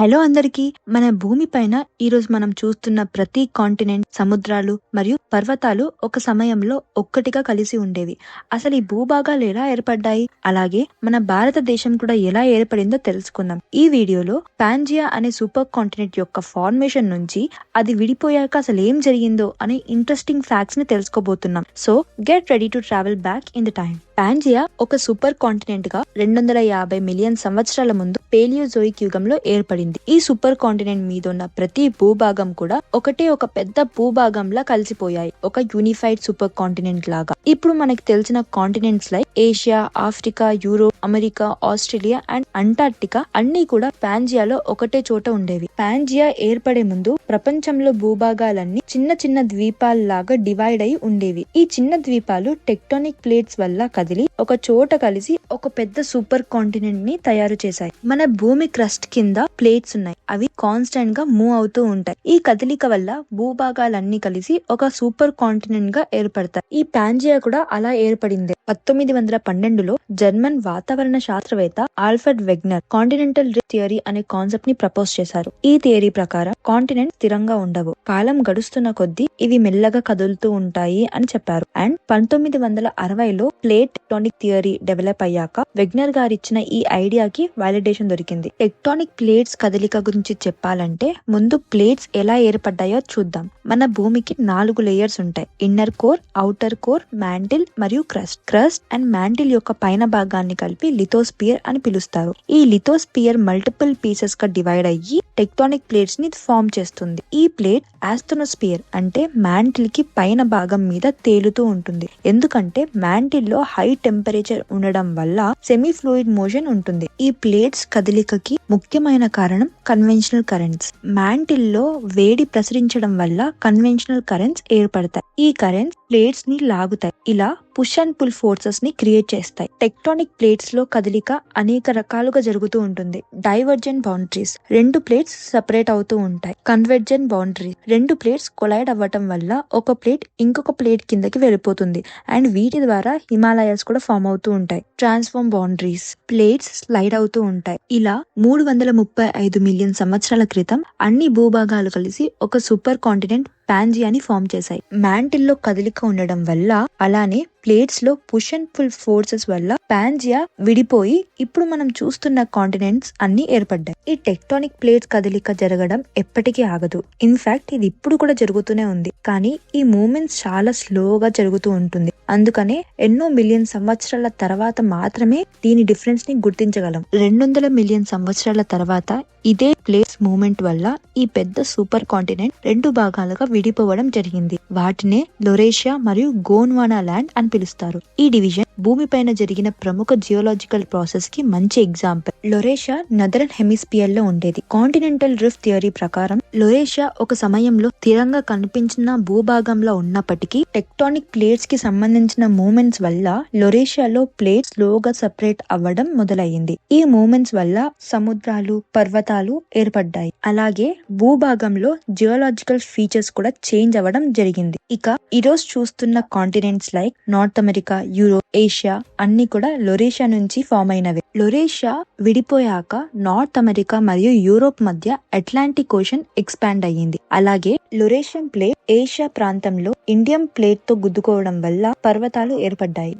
Hello అందరికీ మన భూమి పైన ఈరోజు మనం చూస్తున్న ప్రతి కాంటినెంట్ సముద్రాలు మరియు పర్వతాలు ఒక సమయంలో ఒక్కటిగా కలిసి ఉండేవి. అసలు ఈ భూభాగాలు ఎలా ఏర్పడ్డాయి? అలాగే మన భారతదేశం కూడా ఎలా ఏర్పడిందో తెలుసుకుందాం. ఈ వీడియోలో పాంజియా అనే సూపర్ కాంటినెంట్ యొక్క ఫార్మేషన్ నుంచి అది విడిపోయాక అసలు ఏం జరిగిందో అనే ఇంట్రెస్టింగ్ ఫ్యాక్ట్స్ని తెలుసుకోబోతున్నాం. So get ready to travel back in the time Pangaea ఒక సూపర్ కాంటినెంట్గా రెండు వందల యాభై మిలియన్ సంవత్సరాల ముందు పేలియోజోయిక్ యుగంలో ఏర్పడింది. ఈ సూపర్ కాంటినెంట్ మీద ఉన్న ప్రతి భూభాగం కూడా ఒకటే ఒక పెద్ద భూభాగంలా కలిసిపోయాయి. ఒక యూనిఫైడ్ సూపర్ కాంటినెంట్ లాగా. ఇప్పుడు మనకు తెలిసిన continents like Asia Africa Europe America Australia and Antarctica అన్ని కూడా పాంజియాలో ఒకటే చోట ఉండేవి. పాంజియా ఏర్పడే ముందు ప్రపంచంలో భూభాగాలన్నీ చిన్న చిన్న ద్వీపాల్లాగా డివైడ్ అయి ఉండేవి. ఈ చిన్న ద్వీపాలు టెక్టోనిక్ ప్లేట్స్ వల్ల కదిలి ఒక చోట కలిసి ఒక పెద్ద సూపర్ కాంటినెంట్ని తయారు చేశాయి. మన భూమి క్రస్ట్ కింద ప్లేట్స్ ఉన్నాయి. అవి కాన్స్టెంట్గా మూవ్ అవుతూ ఉంటాయి. ఈ కదలిక వల్ల భూభాగాలన్నీ కలిసి ఒక సూపర్ కాంటినెంట్గా ఏర్పడతాయి. ఈ పాంజియా కూడా అలా ఏర్పడింది. పంతొమ్మిది వందల పన్నెండులో జర్మన్ వాతావరణ శాస్త్రవేత్త ఆల్ఫర్డ్ వెగ్నర్ కాంటినెంటల్ థియరీ అనే కాన్సెప్ట్ని ప్రపోజ్ చేశారు. ఈ థియరీ ప్రకారం కాంటినెంట్ స్థిరంగా ఉండవు. కాలం గడుస్తున్న కొద్దీ ఇవి మెల్లగా కదులుతూ ఉంటాయి అని చెప్పారు. అండ్ పంతొమ్మిది వందల అరవైలో ప్లేట్ టెక్టానిక్ థియరీ డెవలప్ అయ్యాక వెగ్నర్ గారు ఇచ్చిన ఈ ఐడియాకి వాలిడేషన్ దొరికింది. టెక్టానిక్ ప్లేట్స్ కదలిక గురించి చెప్పాలంటే ముందు ప్లేట్స్ ఎలా ఏర్పడ్డాయో చూద్దాం. మన భూమికి నాలుగు లేయర్స్ ఉంటాయి. Inner core outer core mantle మరియు క్రస్ట్. క్రస్ట్ అండ్ మ్యాంటిల్ యొక్క పైన భాగాన్ని కలిపి లిథోస్పియర్ అని పిలుస్తారు. ఈ లిథోస్పియర్ మల్టిపుల్ పీసెస్గా డివైడ్ అయ్యి టెక్టానిక్ ప్లేట్స్ని ఫామ్ చేస్తుంది. ఈ ప్లేట్ ఆస్థనోస్పియర్ అంటే మ్యాంటిల్కి పైన భాగం మీద తేలుతూ ఉంటుంది. ఎందుకంటే మ్యాంటిల్లో హై టెంపరేచర్ ఉండడం వల్ల సెమీ ఫ్లూయిడ్ మోషన్ ఉంటుంది. ఈ ప్లేట్స్ కదలికకి ముఖ్యమైన కారణం కన్వెన్షనల్ కరెంట్స్ మ్యాంటిల్లో వేడి ప్రసరించడం వల్ల కన్వెన్షనల్ కరెంట్స్ ఏర్పడతాయి. ఈ కరెంట్స్ ప్లేట్స్ని లాగుతాయి. ఇలా పుష్ అండ్ పుల్ ఫోర్సెస్ని క్రియేట్ చేస్తాయి. టెక్టానిక్ ప్లేట్స్లో కదలిక అనేక రకాలుగా జరుగుతూ ఉంటుంది. డైవర్జెంట్ బౌండరీస్ రెండు ప్లేట్స్ సెపరేట్ అవుతూ ఉంటాయి. కన్వర్జెంట్ బౌండరీస్ రెండు ప్లేట్స్ కొలైడ్ అవ్వటం వల్ల ఒక ప్లేట్ ఇంకొక ప్లేట్ కిందకి వెళ్ళిపోతుంది. అండ్ వీటి ద్వారా హిమాలయాస్ కూడా ఫామ్ అవుతూ ఉంటాయి. ట్రాన్స్ఫార్మ్ బౌండరీస్ ప్లేట్స్ స్లైడ్ అవుతూ ఉంటాయి. ఇలా మూడు వందల ముప్పై ఐదు మిలియన్ సంవత్సరాల క్రితం అన్ని భూభాగాలు కలిసి ఒక సూపర్ కాంటినెంట్ పాంజియాని ఫామ్ చేశాయి. మ్యాంటిల్లో కదలిక ఉండడం వల్ల అలానే ప్లేట్స్లో పుష్ అండ్ పుల్ ఫోర్సెస్ వల్ల పాంజియా విడిపోయి ఇప్పుడు మనం చూస్తున్న కాంటినెంట్స్ అన్ని ఏర్పడ్డాయి. ఈ టెక్టానిక్ ప్లేట్స్ కదలిక జరగడం ఎప్పటికీ ఆగదు. ఇన్ఫాక్ట్ ఇది ఇప్పుడు కూడా జరుగుతూనే ఉంది. కానీ ఈ మూమెంట్స్ చాలా స్లోగా జరుగుతూ ఉంటుంది. అందుకనే ఎన్నో మిలియన్ సంవత్సరాల తర్వాత మాత్రమే దీని డిఫరెన్స్ని గుర్తించగలం. రెండు వందల మిలియన్ సంవత్సరాల తర్వాత ఇదే ప్లేస్ మూమెంట్ వల్ల ఈ పెద్ద సూపర్ కాంటినెంట్ రెండు భాగాలుగా విడిపోవడం జరిగింది. వాటినే లొరేషియా మరియు గోన్వానా ల్యాండ్ అని పిలుస్తారు. ఈ డివిజన్ భూమిపైన జరిగిన ప్రముఖ జియోలాజికల్ ప్రాసెస్కి మంచి ఎగ్జాంపుల్ లొరేషియా నదరన్ హెమిస్పియర్లో ఉండేది. కాంటినెంటల్ రిఫ్ట్ థియరీ ప్రకారం లొరేషియా ఒక సమయంలో స్థిరంగా కనిపించిన భూభాగంలో ఉన్నప్పటికీ టెక్టానిక్ ప్లేట్స్కి సంబంధించిన మూమెంట్స్ వల్ల లొరేషియాలో ప్లేట్స్ లోగా సెపరేట్ అవ్వడం మొదలయ్యింది. ఈ మూమెంట్స్ వల్ల సముద్రాలు పర్వతాలు ఏర్పడ్డాయి. అలాగే భూభాగంలో జియోలాజికల్ ఫీచర్స్ కూడా చేంజ్ అవ్వడం జరిగింది. ఇక ఈరోజు చూస్తున్న continents like North America Europe Asia అన్ని కూడా లొరేషియా నుంచి ఫామ్ అయినవి. లొరేషియా విడిపోయాక నార్త్ అమెరికా మరియు యూరోప్ మధ్య అట్లాంటిక్ ఓషన్ ఎక్స్పాండ్ అయ్యింది. అలాగే లొరేషియన్ ప్లేట్ ఏషియా ప్రాంతంలో ఇండియన్ ప్లేట్తో గుద్దుకోవడం వల్ల పర్వతాలు ఏర్పడ్డాయి.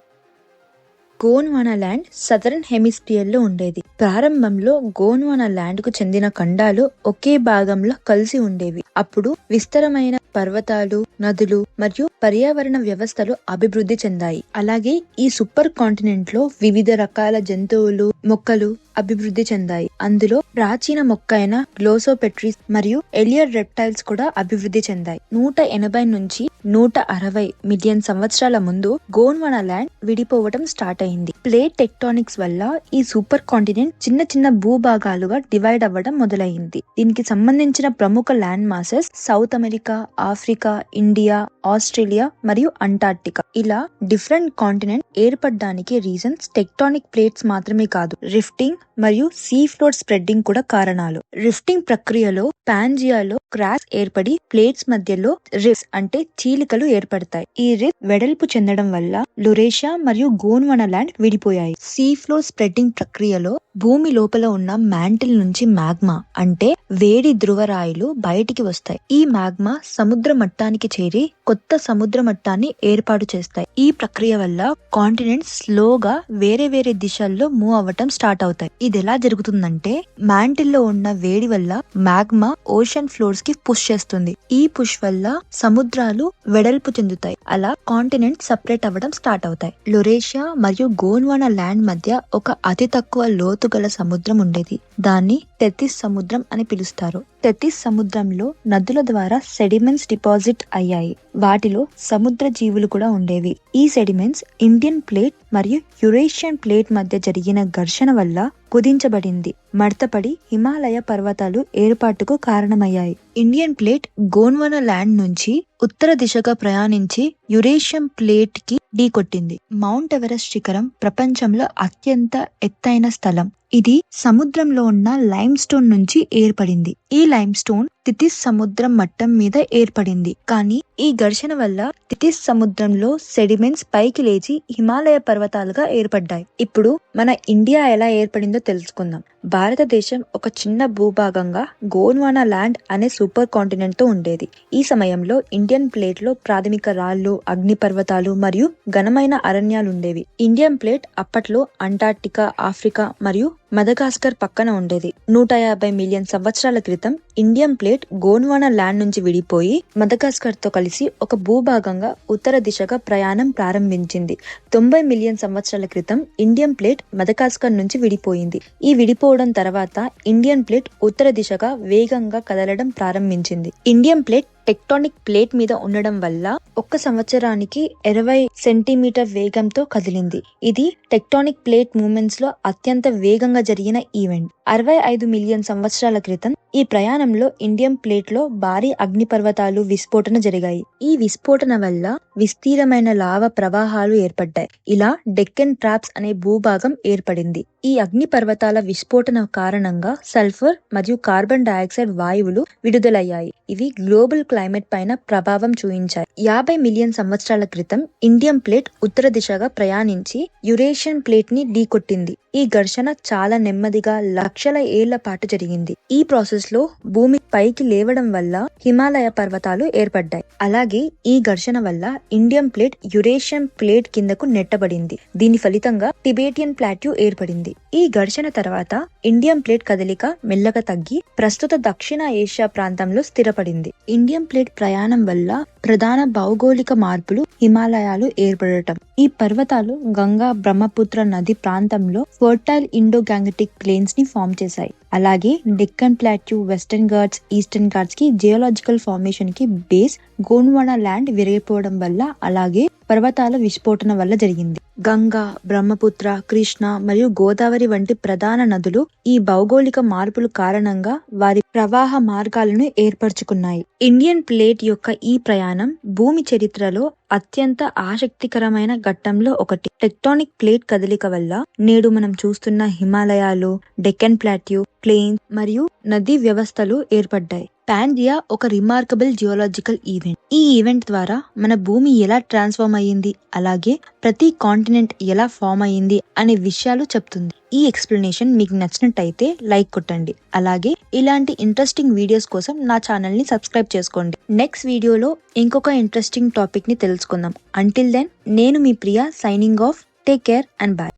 గోన్వానా ల్యాండ్ సదరన్ హెమిస్పియర్లో ఉండేది. ప్రారంభంలో గోన్వానా ల్యాండ్కు చెందిన ఖండాలు ఒకే భాగంలో కలిసి ఉండేవి. అప్పుడు విస్తరమైన పర్వతాలు నదులు మరియు పర్యావరణ వ్యవస్థలు అభివృద్ధి చెందాయి. అలాగే ఈ సూపర్ కాంటినెంట్లో వివిధ రకాల జంతువులు మొక్కలు అభివృద్ధి చెందాయి. అందులో ప్రాచీన మొక్క అయిన గ్లోసోపెట్రీస్ మరియు ఎలియర్ రెప్టైల్స్ కూడా అభివృద్ధి చెందాయి. నూట ఎనభై నుంచి నూట అరవై మిలియన్ సంవత్సరాల ముందు గోన్వన ల్యాండ్ విడిపోవడం స్టార్ట్ అయింది. ప్లేట్ టెక్టానిక్స్ వల్ల ఈ సూపర్ కాంటినెంట్ చిన్న చిన్న భూభాగాలుగా డివైడ్ అవ్వడం మొదలైంది. దీనికి సంబంధించిన ప్రముఖ land masses South America Africa India Australia మరియు అంటార్క్టికా. ఇలా డిఫరెంట్ కాంటినెంట్ ఏర్పడడానికి రీజన్స్ టెక్టానిక్ ప్లేట్స్ మాత్రమే కాదు. రిఫ్టింగ్ మరియు సీ ఫ్లోర్ స్ప్రెడ్డింగ్ కూడా కారణాలు. రిఫ్టింగ్ ప్రక్రియలో పాంజియాలో క్రాక్స్ ఏర్పడి ప్లేట్స్ మధ్యలో రిఫ్స్ అంటే చీలికలు ఏర్పడతాయి. ఈ రిఫ్ వెడల్పు చెందడం వల్ల లురేషియా మరియు గోన్వన ల్యాండ్ విడిపోయాయి. సీ ఫ్లోర్ స్ప్రెడ్డింగ్ ప్రక్రియలో భూమి లోపల ఉన్న మ్యాంటిల్ నుంచి మ్యాగ్మా అంటే వేడి ధృవరాయిలు బయటికి వస్తాయి. ఈ మ్యాగ్మా సముద్ర మట్టానికి చేరి కొత్త సముద్ర మట్టాన్ని ఏర్పాటు చేస్తాయి. ఈ ప్రక్రియ వల్ల కాంటినెంట్స్ స్లోగా వేరే వేరే దిశల్లో మూవ్ అవ్వటం స్టార్ట్ అవుతాయి. ఇది ఎలా జరుగుతుందంటే మ్యాంటిల్లో ఉన్న వేడి వల్ల మ్యాగ్మా ఓషన్ ఫ్లోర్స్కి పుష్ చేస్తుంది. ఈ పుష్ వల్ల సముద్రాలు వెడల్పు చెందుతాయి. అలా కాంటినెంట్ సపరేట్ అవ్వడం స్టార్ట్ అవుతాయి. లొరేషియా మరియు గోన్వానా ల్యాండ్ మధ్య ఒక అతి తక్కువ లోతు గల సముద్రం ఉండేది దాన్ని టెతిస్ సముద్రం అని పిలుస్తారు. టెతిస్ సముద్రంలో నదుల ద్వారా సెడిమెంట్స్ డిపాజిట్ అయ్యాయి. వాటిలో సముద్ర జీవులు కూడా ఉండేవి. ఈ సెడిమెంట్స్ ఇండియన్ ప్లేట్ మరియు యురేషియన్ ప్లేట్ మధ్య జరిగిన ఘర్షణ వల్ల కుదించబడింది. మడతపడి హిమాలయ పర్వతాలు ఏర్పాటుకు కారణమయ్యాయి. ఇండియన్ ప్లేట్ గోన్వన ల్యాండ్ నుంచి ఉత్తర దిశగా ప్రయాణించి యురేషియం ప్లేట్కి ఢీకొట్టింది. మౌంట్ ఎవరెస్ట్ శిఖరం ప్రపంచంలో అత్యంత ఎత్తైన స్థలం. ఇది సముద్రంలో ఉన్న లైమ్ స్టోన్ నుంచి ఏర్పడింది. ఈ లైమ్ స్టోన్ తితిస్ సముద్రం మట్టం మీద ఏర్పడింది. కానీ ఈ ఘర్షణ వల్ల తితిస్ సముద్రంలో సెడిమెంట్స్ పైకి లేచి హిమాలయ పర్వతాలుగా ఏర్పడ్డాయి. ఇప్పుడు మన ఇండియా ఎలా ఏర్పడిందో తెలుసుకుందాం. భారతదేశం ఒక చిన్న భూభాగంగా గోన్వానా ల్యాండ్ అనే సూపర్ కాంటినెంట్తో ఉండేది. ఈ సమయంలో ఇండియన్ ప్లేట్లో ప్రాథమిక రాళ్ళు అగ్ని పర్వతాలు మరియు ఘనమైన అరణ్యాలు ఉండేవి ఇండియన్ ప్లేట్ అప్పట్లో అంటార్క్టికా ఆఫ్రికా మరియు మెదగాస్కర్ పక్కన ఉండేది. నూట యాభై మిలియన్ సంవత్సరాల క్రితం ఇండియన్ ప్లేట్ గోన్వానా ల్యాండ్ నుంచి విడిపోయి మెదగాస్కర్తో కలిసి ఒక భూభాగంగా ఉత్తర దిశగా ప్రయాణం ప్రారంభించింది. తొంభై మిలియన్ సంవత్సరాల క్రితం ఇండియన్ ప్లేట్ మెదగాస్కర్ నుంచి విడిపోయింది. ఈ విడిపోవడం తర్వాత ఇండియన్ ప్లేట్ ఉత్తర దిశగా వేగంగా కదలడం ప్రారంభించింది. ఇండియన్ ప్లేట్ టెక్టానిక్ ప్లేట్ మీద ఉండడం వల్ల ఒక్క సంవత్సరానికి ఇరవై సెంటీమీటర్ వేగంతో కదిలింది. ఇది టెక్టానిక్ ప్లేట్ మూమెంట్స్లో అత్యంత వేగంగా జరిగిన ఈవెంట్. అరవై ఐదు మిలియన్ సంవత్సరాల క్రితం ఈ ప్రయాణంలో ఇండియన్ ప్లేట్లో భారీ అగ్నిపర్వతాలు విస్ఫోటన జరిగాయి. ఈ విస్ఫోటన వల్ల విస్తీరమైన లావ ప్రవాహాలు ఏర్పడ్డాయి. ఇలా డెక్కన్ ట్రాప్స్ అనే భూభాగం ఏర్పడింది. ఈ అగ్నిపర్వతాల విస్ఫోటన కారణంగా సల్ఫర్ మరియు కార్బన్ డయాక్సైడ్ వాయువులు విడుదలయ్యాయి. ఇవి గ్లోబల్ క్లైమేట్ పైన ప్రభావం చూయించాయి. యాభై మిలియన్ సంవత్సరాల క్రితం ఇండియన్ ప్లేట్ ఉత్తర దిశగా ప్రయాణించి యురేషియన్ ప్లేట్ని ఢీకొట్టింది. ఈ ఘర్షణ చాలా నెమ్మదిగా లక్షల ఏళ్ళ పాటు జరిగింది. ఈ ప్రాసెస్లో భూమి పైకి లేవడం వల్ల హిమాలయ పర్వతాలు ఏర్పడ్డాయి. అలాగే ఈ ఘర్షణ వల్ల ఇండియన్ ప్లేట్ యురేషియన్ ప్లేట్ కిందకు నెట్టబడింది. దీని ఫలితంగా టిబేటియన్ ప్లాట్యూ ఏర్పడింది. ఈ ఘర్షణ తర్వాత ఇండియన్ ప్లేట్ కదలిక మెల్లగా తగ్గి ప్రస్తుత దక్షిణ ఏషియా ప్రాంతంలో స్థిరపడింది. ఇండియన్ ప్లేట్ ప్రయాణం వల్ల ప్రధాన భౌగోళిక మార్పులు హిమాలయాలు ఏర్పడటం. ఈ పర్వతాలు గంగా బ్రహ్మపుత్ర నది ప్రాంతంలో ఫర్టైల్ ఇండో గ్యాంగటిక్ ప్లేన్స్ని ఫామ్ చేశాయి. అలాగే Deccan plateau western Ghats eastern ఘాట్స్కి geological ఫార్మేషన్కి బేస్ గోండ్వానా ల్యాండ్ విరిగిపోవడం వల్ల అలాగే పర్వతాల విస్ఫోటన వల్ల జరిగింది. గంగా బ్రహ్మపుత్ర కృష్ణ మరియు గోదావరి వంటి ప్రధాన నదులు ఈ భౌగోళిక మార్పుల కారణంగా వారి ప్రవాహ మార్గాలను ఏర్పరచుకున్నాయి. ఇండియన్ ప్లేట్ యొక్క ఈ ప్రయాణం భూమి చరిత్రలో అత్యంత ఆసక్తికరమైన ఘట్టంలో ఒకటి. టెక్టానిక్ ప్లేట్ కదలిక వల్ల నేడు మనం చూస్తున్న హిమాలయాలు డెక్కన్ ప్లాట్యూ ప్లేన్ మరియు నదీ వ్యవస్థలు ఏర్పడ్డాయి. పాండియా ఒక రిమార్కబుల్ జియోలాజికల్ ఈవెంట్ ఈ ఈవెంట్ ద్వారా మన భూమి ఎలా ట్రాన్స్ఫార్మ్ అయ్యింది అలాగే ప్రతి కాంటినెంట్ ఎలా ఫామ్ అయ్యింది అనే విషయాలు చెప్తుంది. ఈ ఎక్స్ప్లెనేషన్ మీకు నచ్చినట్టయితే లైక్ కొట్టండి. అలాగే ఇలాంటి ఇంట్రెస్టింగ్ వీడియోస్ కోసం నా ఛానల్ని సబ్స్క్రైబ్ చేసుకోండి. నెక్స్ట్ వీడియోలో ఇంకొక ఇంట్రెస్టింగ్ టాపిక్ని తెలుసుకుందాం. అంటిల్ దెన్ నేను మీ Priya signing off take care and bye